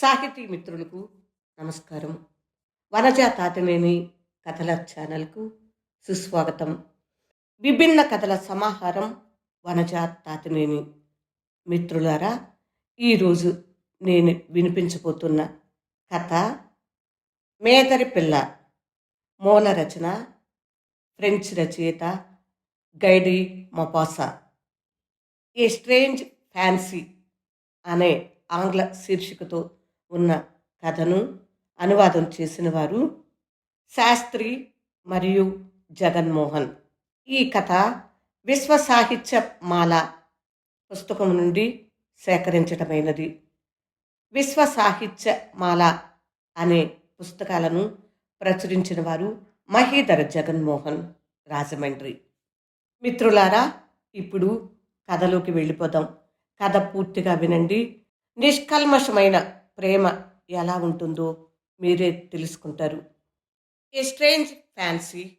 సాహితీ మిత్రులకు నమస్కారం. వనజా తాతనేని కథల ఛానల్కు సుస్వాగతం. విభిన్న కథల సమాహారం వనజా తాతనేని మిత్రులారా ఈరోజు నేను వినిపించబోతున్న కథ మేదరి పిల్ల మూల రచన ఫ్రెంచ్ రచయిత Guy de Maupassant. A strange fancy అనే ఆంగ్ల శీర్షికతో ఉన్న కథను అనువాదం చేసిన వారు శాస్త్రి మరియు జగన్మోహన్. ఈ కథ విశ్వ సాహిత్య మాల పుస్తకం నుండి సేకరించటమైనది. విశ్వ సాహిత్య మాల అనే పుస్తకాలను ప్రచురించిన వారు మహీధర జగన్మోహన్ రాజమండ్రి. మిత్రులారా ఇప్పుడు కథలోకి వెళ్ళిపోదాం. కథ పూర్తిగా వినండి. నిష్కల్మషమైన ప్రేమ ఎలా ఉంటుందో మీరే తెలుసుకుంటారు. ఏ స్ట్రేంజ్ ఫ్యాన్సీ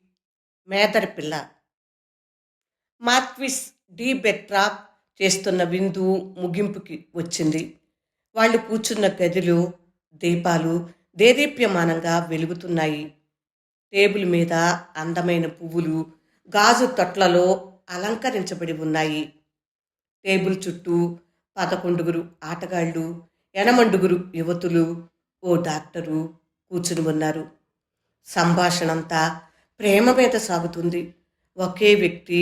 మేదరి పిల్ల. మార్క్విస్ డి బెట్రాప్ చేస్తున్న విందు ముగింపుకి వచ్చింది. వాళ్ళు కూర్చున్న గదిలో దీపాలు దేదీప్యమానంగా వెలుగుతున్నాయి. టేబుల్ మీద అందమైన పువ్వులు గాజు తొట్లలో అలంకరించబడి ఉన్నాయి. టేబుల్ చుట్టూ పదకొండుగురు ఆటగాళ్ళు ఎనమండుగురు యువతులు ఓ డాక్టరు కూర్చుని ఉన్నారు సంభాషణంతా ప్రేమ మీద సాగుతుంది. ఒకే వ్యక్తి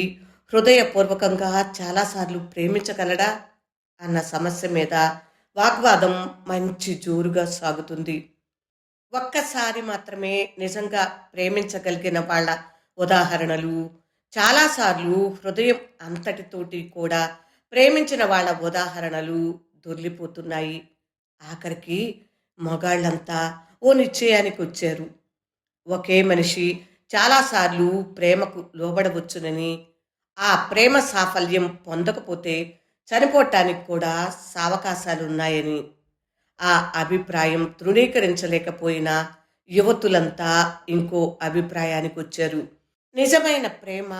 హృదయపూర్వకంగా చాలాసార్లు ప్రేమించగలడా అన్న సమస్య మీద వాగ్వాదం మంచి జోరుగా సాగుతుంది. ఒక్కసారి మాత్రమే నిజంగా ప్రేమించగలిగిన వాళ్ళ ఉదాహరణలు చాలాసార్లు హృదయం అంతటితోటి కూడా ప్రేమించిన వాళ్ళ ఉదాహరణలు దొర్లిపోతున్నాయి ఆఖరికి మగాళ్ళంతా ఓ నిశ్చయానికి వచ్చారు ఒకే మనిషి చాలాసార్లు ప్రేమకు లోబడవచ్చునని ఆ ప్రేమ సాఫల్యం పొందకపోతే చనిపోవటానికి కూడా సావకాశాలున్నాయని ఆ అభిప్రాయం తృణీకరించలేకపోయినా యువతులంతా ఇంకో అభిప్రాయానికి వచ్చారు నిజమైన ప్రేమ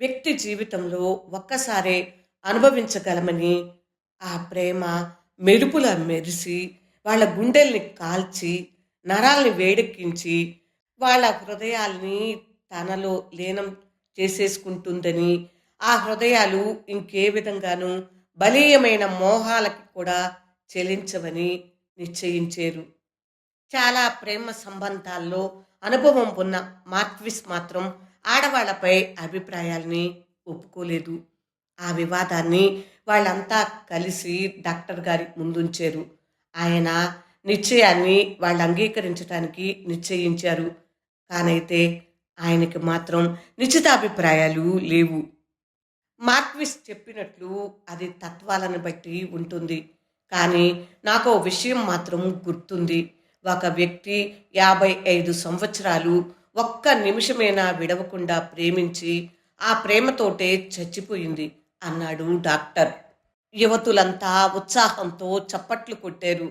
వ్యక్తి జీవితంలో ఒక్కసారే అనుభవించగలమని ఆ ప్రేమ మెరుపుల మెరిసి వాళ్ళ గుండెల్ని కాల్చి నరాల్ని వేడెక్కించి వాళ్ళ హృదయాల్ని తనలో లీనం చేసేసుకుంటుందని ఆ హృదయాలు ఇంకే విధంగానూ బలీయమైన మోహాలకి కూడా చెలించవని నిశ్చయించారు. చాలా ప్రేమ సంబంధాల్లో అనుభవం ఉన్న మార్క్విస్ మాత్రం ఆడవాళ్ళపై అభిప్రాయాల్ని ఒప్పుకోలేదు. ఆ వివాదాన్ని వాళ్ళంతా కలిసి డాక్టర్ గారి ముందుంచారు. ఆయన నిశ్చయాన్ని వాళ్ళు అంగీకరించడానికి నిశ్చయించారు. కానైతే ఆయనకి మాత్రం నిశ్చితాభిప్రాయాలు లేవు. మార్క్విస్ చెప్పినట్లు అది తత్వాలను బట్టి ఉంటుంది. కానీ నాకు ఓ విషయం మాత్రం గుర్తుంది. ఒక వ్యక్తి యాభై ఐదు సంవత్సరాలు ఒక్క నిమిషమైనా విడవకుండా ప్రేమించి ఆ ప్రేమతోటే చచ్చిపోయింది. అన్నాడు డాక్టర్. యువతులంతా ఉత్సాహంతో చప్పట్లు కొట్టారు.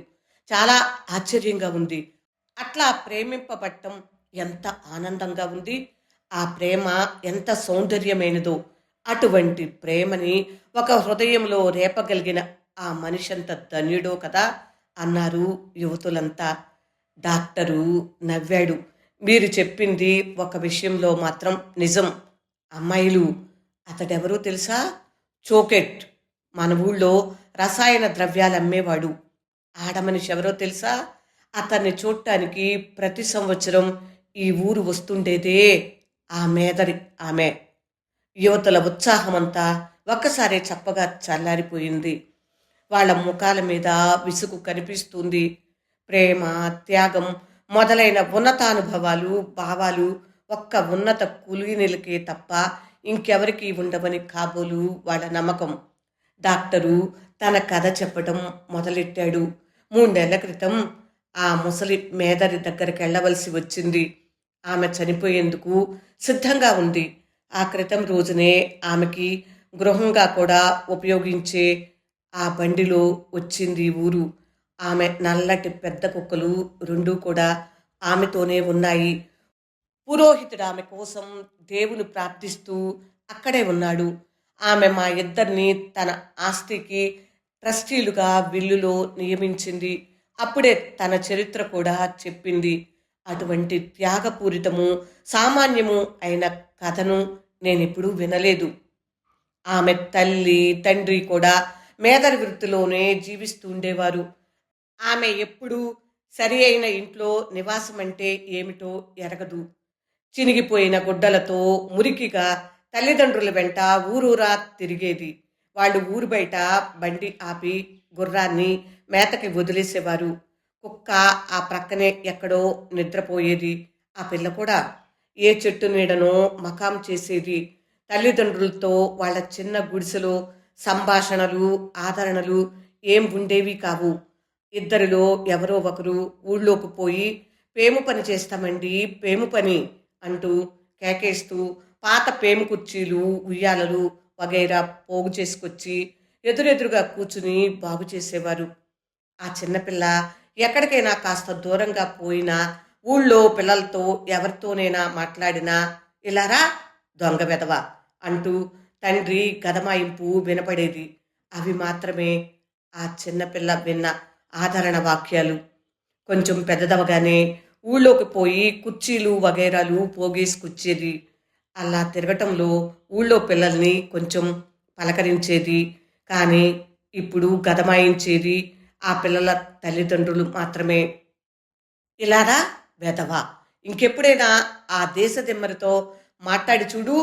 చాలా ఆశ్చర్యంగా ఉంది. అట్లా ప్రేమింపబట్టం ఎంత ఆనందంగా ఉంది. ఆ ప్రేమ ఎంత సౌందర్యమైనదో. అటువంటి ప్రేమని ఒక హృదయంలో రేపగలిగిన ఆ మనిషంత ధన్యుడో కదా అన్నారు యువతులంతా. డాక్టరు నవ్వాడు. మీరు చెప్పింది ఒక విషయంలో మాత్రం నిజం. అమ్మాయిలు అతడెవరో తెలుసా? చోకెట్. మన ఊళ్ళో రసాయన ద్రవ్యాలు అమ్మేవాడు ఆడమనిషి ఎవరో తెలుసా? అతన్ని చూడటానికి ప్రతి సంవత్సరం ఈ ఊరు వస్తుండేదే ఆ మేదరి ఆమె. యువతల ఉత్సాహమంతా ఒక్కసారి చప్పగా చల్లారిపోయింది. వాళ్ళ ముఖాల మీద విసుగు కనిపిస్తుంది. ప్రేమ త్యాగం మొదలైన ఉన్నతానుభవాలు భావాలు ఒక్క ఉన్నత కూలీనిలకే తప్ప ఇంకెవరికి ఉండవని కాబోలు వాళ్ళ నమ్మకం. డాక్టరు తన కథ చెప్పడం మొదలెట్టాడు. మూడేళ్ళ క్రితం ఆ ముసలి మేదరి దగ్గరికి వెళ్ళవలసి వచ్చింది. ఆమె చనిపోయేందుకు సిద్ధంగా ఉంది. ఆ క్రితం రోజునే ఆమెకి గృహంగా కూడా ఉపయోగించే ఆ బండిలో వచ్చింది ఊరు. ఆమె నల్లటి పెద్ద కుక్కలు రెండూ కూడా ఆమెతోనే ఉన్నాయి. పురోహితుడు ఆమె కోసం దేవుని ప్రార్థిస్తూ అక్కడే ఉన్నాడు. ఆమె మా ఇద్దరిని తన ఆస్తికి ట్రస్టీలుగా బిల్లులో నియమించింది. అప్పుడే తన చరిత్ర కూడా చెప్పింది. అటువంటి త్యాగపూరితము సామాన్యము అయిన కథను నేనెప్పుడూ వినలేదు. ఆమె తల్లి తండ్రి కూడా మేదరి వృత్తిలోనే జీవిస్తూ ఉండేవారు ఆమె ఎప్పుడూ సరి అయిన ఇంట్లో నివాసం అంటే ఏమిటో ఎరగదు. చినిగిపోయిన గుడ్డలతో మురికిగా తల్లిదండ్రుల వెంట ఊరూరా తిరిగేది. వాళ్ళు ఊరు బయట బండి ఆపి గుర్రాన్ని మేతకి వదిలేసేవారు. కుక్క ఆ ప్రక్కనే ఎక్కడో నిద్రపోయేది. ఆ పిల్ల కూడా ఏ చెట్టు నీడనో మకాం చేసేది. తల్లిదండ్రులతో వాళ్ళ చిన్న గుడిసెలో సంభాషణలు ఆదరణలు ఏం ఉండేవి కావు. ఇద్దరిలో ఎవరో ఒకరు ఊళ్ళోకి పోయి పేము పని చేస్తామండి పేము పని అంటూ కేకేస్తూ పాత పేము కుర్చీలు ఉయ్యాలలు వగైరా పోగు చేసుకొచ్చి ఎదురెదురుగా కూర్చుని బాగు చేసేవారు. ఆ చిన్నపిల్ల ఎక్కడికైనా కాస్త దూరంగా పోయినా ఊళ్ళో పిల్లలతో ఎవరితోనైనా మాట్లాడినా ఇలారా దొంగ వెదవ అంటూ తండ్రి గదమాయింపు వినపడేది. అవి మాత్రమే ఆ చిన్నపిల్ల విన్న ఆదరణ వాక్యాలు. కొంచెం పెద్దదవగానే ఊళ్ళోకి పోయి కుర్చీలు వగైరాలు పోగేసుకొచ్చేది అలా తిరగటంలో ఊళ్ళో పిల్లల్ని కొంచెం పలకరించేది. కానీ ఇప్పుడు గదమాయించేది. ఆ పిల్లల తల్లిదండ్రులు మాత్రమే. ఇలారా వెధవా? ఇంకెప్పుడైనా ఆ దేశ దిమ్మరితో మాట్లాడి చూడు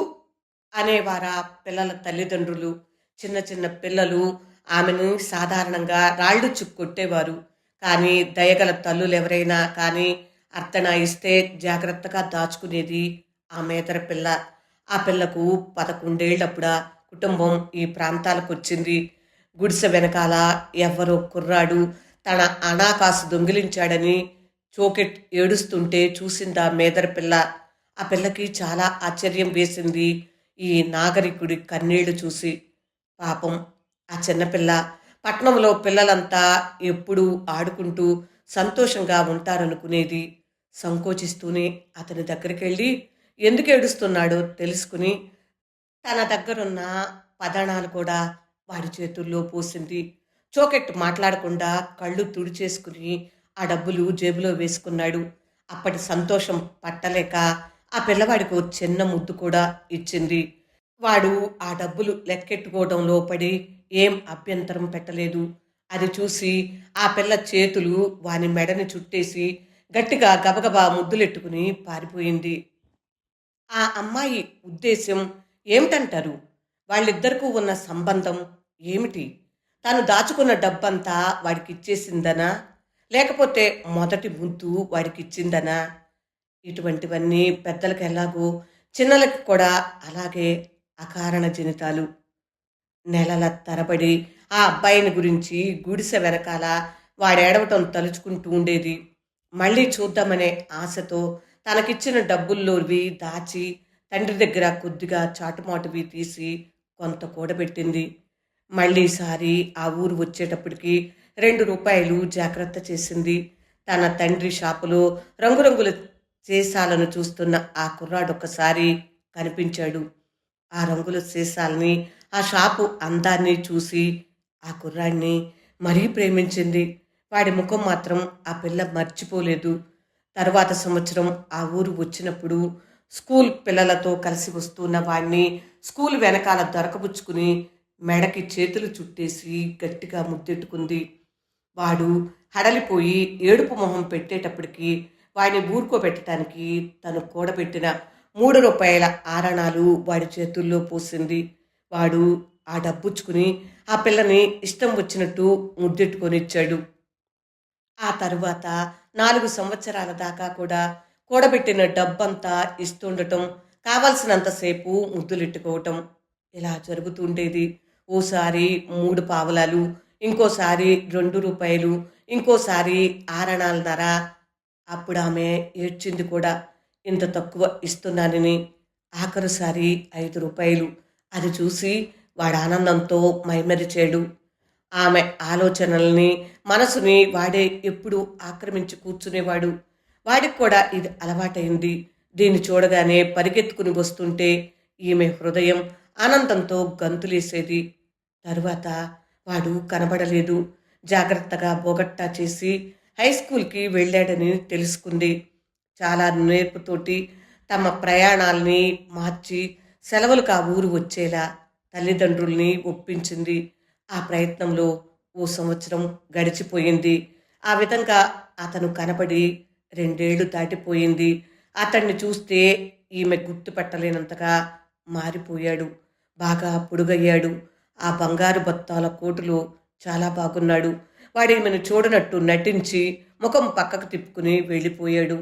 అనేవారా పిల్లల తల్లిదండ్రులు. చిన్న చిన్న పిల్లలు ఆమెను సాధారణంగా రాళ్ళు చుక్కొట్టేవారు. కానీ దయగల తల్లులు ఎవరైనా కానీ అర్తనాయిస్తే జాగ్రత్తగా దాచుకునేది ఆ మేతర పిల్ల. ఆ పిల్లకు పదకొండేళ్ళప్పుడా కుటుంబం ఈ ప్రాంతాలకు వచ్చింది గుడిసె వెనకాల ఎవ్వరో కుర్రాడు తన అనాకాసు దొంగిలించాడని చోకెట్ ఏడుస్తుంటే చూసిందా మేదర పిల్ల. ఆ పిల్లకి చాలా ఆశ్చర్యం వేసింది ఈ నాగరికుడి కన్నీళ్ళు చూసి. పాపం ఆ చిన్నపిల్ల పట్నంలో పిల్లలంతా ఎప్పుడూ ఆడుకుంటూ సంతోషంగా ఉంటారనుకునేది. సంకోచిస్తూనే అతని దగ్గరికి వెళ్ళి ఎందుకు ఏడుస్తున్నాడో తెలుసుకుని తన దగ్గరున్న పదనాలు కూడా వాడి చేతుల్లో పోసింది. చోకెట్ మాట్లాడకుండా కళ్ళు తుడిచేసుకుని ఆ డబ్బులు జేబులో వేసుకున్నాడు. అప్పటి సంతోషం పట్టలేక ఆ పిల్లవాడికి చిన్న ముద్దు కూడా ఇచ్చింది. వాడు ఆ డబ్బులు లెక్కెట్టుకోవడంలో పడి ఏం అభ్యంతరం పెట్టలేదు. అది చూసి ఆ పిల్ల చేతులు వాని మెడని చుట్టేసి గట్టిగా గబగబా ముద్దులెట్టుకుని పారిపోయింది. ఆ అమ్మాయి ఉద్దేశం ఏమిటంటారు? వాళ్ళిద్దరికూ ఉన్న సంబంధం ఏమిటి? తాను దాచుకున్న డబ్బంతా వాడికి ఇచ్చేసిందనా లేకపోతే మొదటి ముద్దు వాడికి ఇచ్చిందనా ఇటువంటివన్నీ పెద్దలకు ఎలాగో చిన్నలకి కూడా అలాగే అకారణ జనితాలు. నెలల తరబడి ఆ అబ్బాయిని గురించి గుడిసె వెనకాల వాడేడవటం తలుచుకుంటూ ఉండేది. మళ్ళీ చూద్దామనే ఆశతో తనకిచ్చిన డబ్బుల్లోవి దాచి తండ్రి దగ్గర కొద్దిగా చాటుమాటువి తీసి కొంత కూడబెట్టింది. మళ్ళీసారి ఆ ఊరు వచ్చేటప్పటికి రెండు రూపాయలు జాగ్రత్త చేసింది. తన తండ్రి షాపులో రంగురంగుల సీసాలను చూస్తున్న ఆ కుర్రాడు కనిపించాడు. ఆ రంగుల సీసాలని ఆ షాపు అందాన్ని చూసి ఆ కుర్రాడిని మరీ ప్రేమించింది. వాడి ముఖం మాత్రం ఆ పిల్ల మర్చిపోలేదు. తర్వాత సంవత్సరం ఆ ఊరు వచ్చినప్పుడు స్కూల్ పిల్లలతో కలిసి వస్తున్న వాడిని స్కూల్ వెనకాల దొరకబుచ్చుకుని మెడకి చేతులు చుట్టేసి గట్టిగా ముద్దెట్టుకుంది. వాడు హడలిపోయి ఏడుపు మొహం పెట్టేటప్పటికి వాడిని ఊరుకోబెట్టడానికి తను కూడబెట్టిన మూడు రూపాయల ఆరణాలు వాడి చేతుల్లో పోసింది. వాడు ఆ డబ్బుచ్చుకుని ఆ పిల్లని ఇష్టం వచ్చినట్టు ముద్దెట్టుకొని ఇచ్చాడు ఆ తరువాత నాలుగు సంవత్సరాల దాకా కూడా కూడబెట్టిన డబ్బంతా ఇస్తుండటం కావలసినంతసేపు ముద్దులెట్టుకోవటం ఇలా జరుగుతుండేది. ఓసారి మూడు పావలాలు ఇంకోసారి రెండు రూపాయలు ఇంకోసారి ఆరణాలన్నర అప్పుడు ఆమె ఏడ్చింది కూడా ఇంత తక్కువ ఇస్తున్నానని. ఆఖరుసారి ఐదు రూపాయలు. అది చూసి వాడు ఆనందంతో మైమరిచాడు. ఆమె ఆలోచనల్ని మనసుని వాడే ఎప్పుడు ఆక్రమించి కూర్చునేవాడు. వాడికి కూడా ఇది అలవాటైంది. దీన్ని చూడగానే పరిగెత్తుకుని వస్తుంటే ఈమె హృదయం ఆనందంతో గంతులేసేది. తరువాత వాడు కనబడలేదు. జాగ్రత్తగా బోగట్టా చేసి హై స్కూల్కి వెళ్ళాడని తెలుసుకుంది. చాలా నేర్పుతోటి తమ ప్రయాణాలని మార్చి సెలవులకు ఆ ఊరు వచ్చేలా తల్లిదండ్రుల్ని ఒప్పించింది. ఆ ప్రయత్నంలో ఓ సంవత్సరం గడిచిపోయింది. ఆ విధంగా అతను కనబడి రెండేళ్ళు దాటిపోయింది. అతన్ని చూస్తే ఈమె గుర్తుపట్టలేనంతగా మారిపోయాడు. బాగా పొడుగయ్యాడు. ఆ బంగారు బత్తాల కోటులో చాలా బాగున్నాడు. వాడు ఈమెను చూడనట్టు నటించి ముఖం పక్కకు తిప్పుకుని వెళ్ళిపోయాడు.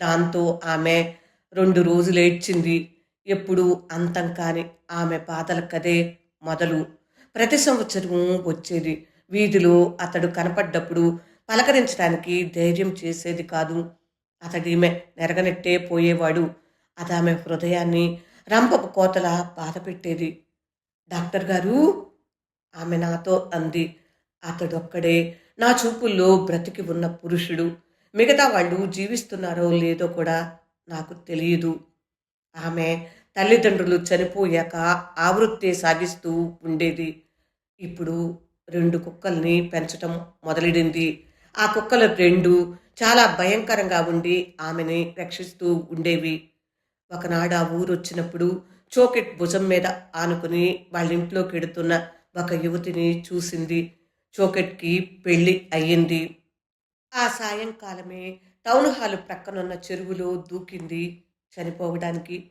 దాంతో ఆమె రెండు రోజులు ఏడ్చింది ఎప్పుడు అంతం కాని ఆమె బాధల కదే మొదలు. ప్రతి సంవత్సరము వచ్చేది. వీధిలో అతడు కనపడ్డప్పుడు పలకరించడానికి ధైర్యం చేసేది కాదు. అతడిమె నెరగనెట్టే పోయేవాడు. అది ఆమె హృదయాన్ని రంపపు కోతల బాధపెట్టేది. డాక్టర్ గారు! ఆమె నాతో అంది. అతడొక్కడే నా చూపుల్లో బ్రతికి ఉన్న పురుషుడు. మిగతా వాళ్ళు జీవిస్తున్నారో లేదో కూడా నాకు తెలియదు. ఆమె తల్లిదండ్రులు చనిపోయాక ఆవృత్తే సాగిస్తూ ఉండేది. ఇప్పుడు రెండు కుక్కల్ని పెంచటం మొదలెడింది. ఆ కుక్కలు రెండు చాలా భయంకరంగా ఉండి ఆమెని రక్షిస్తూ ఉండేవి. ఒకనాడు ఆ ఊరు వచ్చినప్పుడు చోకెట్ భుజం మీద ఆనుకుని వాళ్ళ ఇంట్లోకి ఎడుతున్న ఒక యువతిని చూసింది. చోకెట్కి పెళ్ళి అయ్యింది. ఆ సాయంకాలమే టౌన్ హాల్ ప్రక్కనున్న చెరువులో దూకింది చనిపోవడానికి.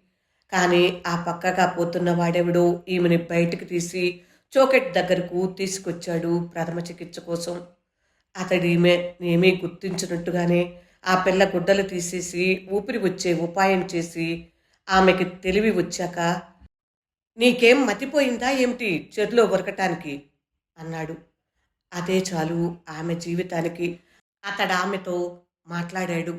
కానీ ఆ పక్కగా పోతున్న వాడెవడో ఈమెని బయటికి తీసి చోకెట్ దగ్గరకు తీసుకొచ్చాడు ప్రథమ చికిత్స కోసం. అతడి ఏమీ గుర్తించినట్టుగానే ఆ పిల్ల గుడ్డలు తీసేసి ఊపిరి వచ్చే ఉపాయం చేసి ఆమెకి తెలివి వచ్చాక నీకేం మతిపోయిందా ఏమిటి చెరులో ఉరకటానికి? అన్నాడు. అదే చాలు ఆమె జీవితానికి అతడు ఆమెతో మాట్లాడాడు.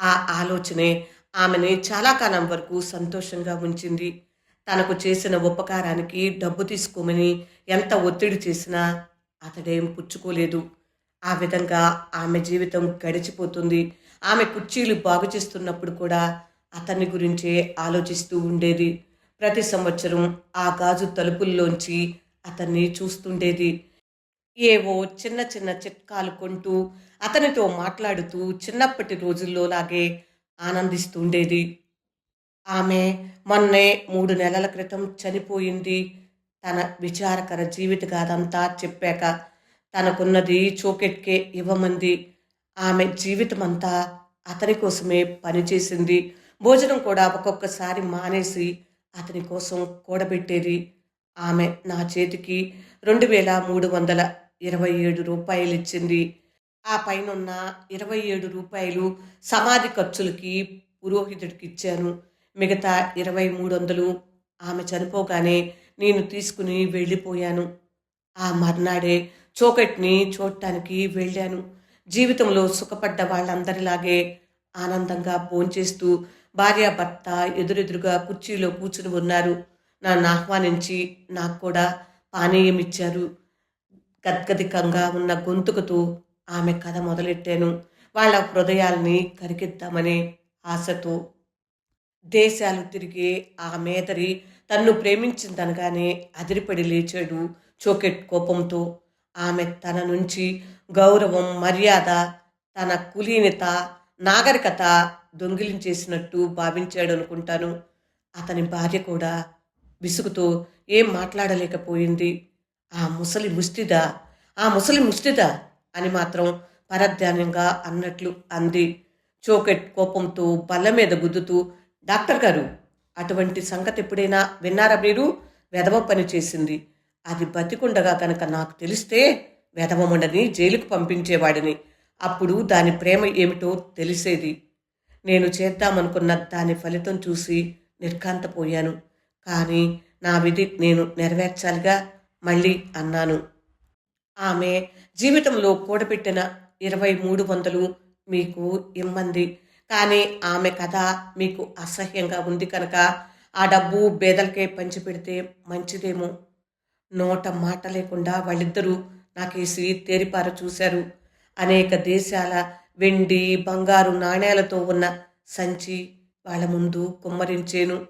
ఆ ఆలోచనే ఆమెని చాలా కాలం వరకు సంతోషంగా ఉంచింది. తనకు చేసిన ఉపకారానికి డబ్బు తీసుకోమని ఎంత ఒత్తిడి చేసినా అతడేం పుచ్చుకోలేదు. ఆ విధంగా ఆమె జీవితం గడిచిపోతుంది. ఆమె కుర్చీలు బాగు చేస్తున్నప్పుడు కూడా అతన్ని గురించే ఆలోచిస్తూ ఉండేది. ప్రతి సంవత్సరం ఆ గాజు తలుపుల్లోంచి అతన్ని చూస్తుండేది. ఏవో చిన్న చిన్న చిట్కాలు కొంటూ అతనితో మాట్లాడుతూ చిన్నప్పటి రోజుల్లో లాగే ఆనందిస్తుండేది. ఆమె మొన్నే మూడు నెలల క్రితం చనిపోయింది. తన విచారకర జీవితగాథంతా చెప్పాక తనకున్నది చోకెట్కే ఇవ్వమంది. ఆమె జీవితం అంతా అతని కోసమే పనిచేసింది. భోజనం కూడా ఒక్కొక్కసారి మానేసి అతని కోసం కూడబెట్టేది. ఆమె నా చేతికి రెండు వేల మూడు వందల ఇరవై ఏడు రూపాయలు ఇచ్చింది ఆ పైనున్న ఇరవై ఏడు రూపాయలు సమాధి ఖర్చులకి పురోహితుడికి ఇచ్చాను మిగతా ఇరవై మూడు వందలు ఆమె చనిపోగానే నేను తీసుకుని వెళ్ళిపోయాను. ఆ మర్నాడే చోకట్ని చూడటానికి వెళ్ళాను. జీవితంలో సుఖపడ్డ వాళ్ళందరిలాగే ఆనందంగా భోంచేస్తూ భార్యాభర్త ఎదురెదురుగా కుర్చీలో కూర్చుని ఉన్నారు. నన్ను ఆహ్వానించి నాకు కూడా పానీయం ఇచ్చారు గద్గదికంగా ఉన్న గొంతుకుతో ఆమె కథ మొదలెట్టాను. వాళ్ళ హృదయాల్ని కరికిద్దామనే ఆశతో దేశాలు తిరిగే ఆ మేదరి తన్ను ప్రేమించిందనగానే అదిరిపడి లేచాడు చోకెట్ కోపంతో. ఆమె తన నుంచి గౌరవం మర్యాద తన కులీనత నాగరికత దొంగిలించేసినట్టు భావించాడు అనుకుంటాను. అతని భార్య కూడా విసుగుతో ఏం మాట్లాడలేకపోయింది. ఆ ముసలి ముష్టిదా ఆ ముసలి ముష్టిదా అని మాత్రం పరధ్యానంగా అన్నట్లు అంది. చోకెట్ కోపంతో బల్ల మీద గుద్దుతూ డాక్టర్ గారు అటువంటి సంగతి ఎప్పుడైనా విన్నారా మీరు? వెధవ పని చేసింది. అది బతికుండగా కనుక నాకు తెలిస్తే వెధవముండని జైలుకు పంపించేవాడిని. అప్పుడు దాని ప్రేమ ఏమిటో తెలిసేది. నేను చేద్దామనుకున్న దాని ఫలితం చూసి నిర్ఘాంతపోయాను. కానీ నా విధి నేను నెరవేర్చాలిగా మళ్ళీ అన్నాను. ఆమె జీవితంలో కూడబెట్టిన ఇరవై మూడు వందలు మీకు ఇమ్మంది. కానీ ఆమె కథ మీకు అసహ్యంగా ఉంది కనుక ఆ డబ్బు బేదలకే పంచిపెడితే మంచిదేమో. నోట మాట లేకుండా వాళ్ళిద్దరూ నాకు ఈ స్వీట్ తేరిపార చూశారు. అనేక దేశాల వెండి బంగారు నాణేలతో ఉన్న సంచి వాళ్ళ ముందు కుమ్మరించేను.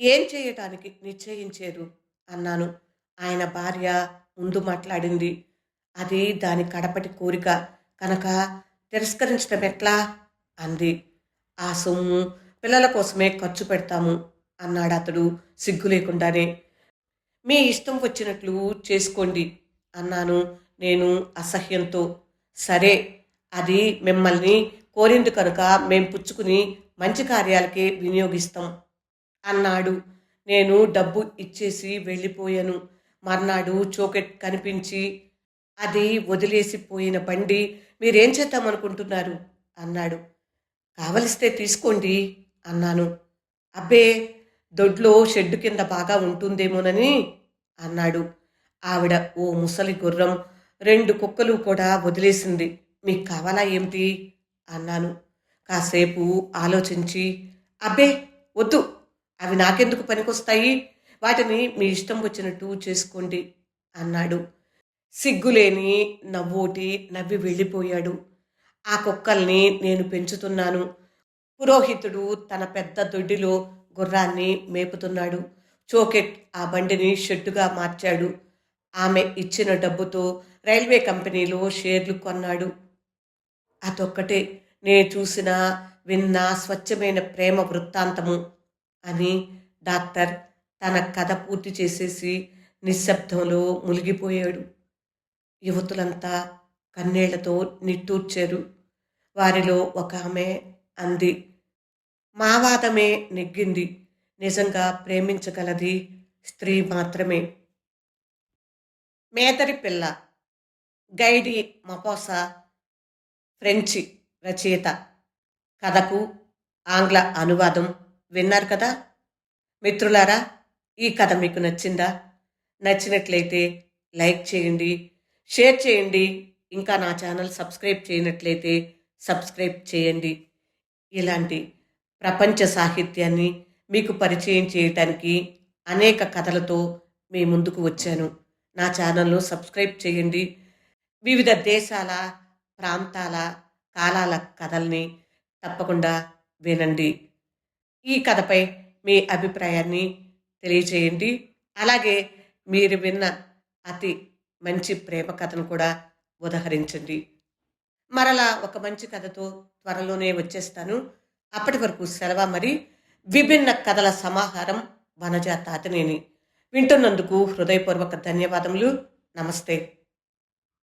ఏం చేయటానికి నిశ్చయించారు? అన్నాను. ఆయన భార్య ముందు మాట్లాడింది. అది దాని కడపటి కోరిక. కనుక తిరస్కరించడం ఎట్లా? అంది. ఆ సొమ్ము పిల్లల కోసమే ఖర్చు పెడతాము అన్నాడు అతడు సిగ్గు లేకుండానే. మీ ఇష్టం వచ్చినట్లు చేసుకోండి అన్నాను నేను అసహ్యంతో. సరే అది మిమ్మల్ని కోరింది కనుక మేం పుచ్చుకుని మంచి కార్యాలకే వినియోగిస్తాం అన్నాడు. నేను డబ్బు ఇచ్చేసి వెళ్ళిపోయాను. మర్నాడు చోకెట్ కనిపించి అది వదిలేసిపోయిన బండి మీరేం చేద్దామనుకుంటున్నారు? అన్నాడు. కావలిస్తే తీసుకోండి అన్నాను. అబ్బే దొడ్లో షెడ్డు కింద బాగా ఉంటుందేమోనని అన్నాడు. ఆవిడ ఓ ముసలి గుర్రం రెండు కుక్కలు కూడా వదిలేసింది. మీకు కావాలా ఏమిటి? అన్నాను. కాసేపు ఆలోచించి అబ్బే వద్దు అవి నాకెందుకు పనికొస్తాయి? వాటిని మీ ఇష్టం వచ్చినట్టు చేసుకోండి అన్నాడు. సిగ్గులేని నవ్వోటి నవ్వి వెళ్ళిపోయాడు. ఆ కుక్కల్ని నేను పెంచుతున్నాను. పురోహితుడు తన పెద్ద దొడ్డిలో గుర్రాన్ని మేపుతున్నాడు. చోకెట్ ఆ బండిని షెడ్డుగా మార్చాడు. ఆమె ఇచ్చిన డబ్బుతో రైల్వే కంపెనీలో షేర్లు కొన్నాడు. అదొక్కటే నేను చూసిన విన్న స్వచ్ఛమైన ప్రేమ వృత్తాంతము అని డాక్టర్ తన కథ పూర్తి చేసేసి నిశ్శబ్దంలో మునిగిపోయాడు. యువతులంతా కన్నీళ్ళతో నిట్టూర్చారు. వారిలో ఒక ఆమె అంది మా వాదమే నెగ్గింది. నిజంగా ప్రేమించగలది స్త్రీ మాత్రమే. మేదరి పిల్ల గైడి మపోసా ఫ్రెంచి రచయిత. కథకు ఆంగ్ల అనువాదం విన్నారు కదా? మిత్రులారా ఈ కథ మీకు నచ్చిందా? నచ్చినట్లయితే లైక్ చేయండి షేర్ చేయండి. ఇంకా నా ఛానల్ సబ్స్క్రైబ్ చేయనట్లయితే సబ్స్క్రైబ్ చేయండి. ఇలాంటి ప్రపంచ సాహిత్యాన్ని మీకు పరిచయం చేయటానికి అనేక కథలతో మీ ముందుకు వచ్చాను. నా ఛానల్ను సబ్స్క్రైబ్ చేయండి. వివిధ దేశాల ప్రాంతాల కాలాల కథల్ని తప్పకుండా వినండి. ఈ కథపై మీ అభిప్రాయాన్ని తెలియచేయండి అలాగే మీరు విన్న అతి మంచి ప్రేమ కథను కూడా ఉదహరించండి. మరలా ఒక మంచి కథతో త్వరలోనే వచ్చేస్తాను. అప్పటి వరకు సెలవు మరి? విభిన్న కథల సమాహారం వనజా తాతనేని వింటున్నందుకు హృదయపూర్వక ధన్యవాదములు. నమస్తే.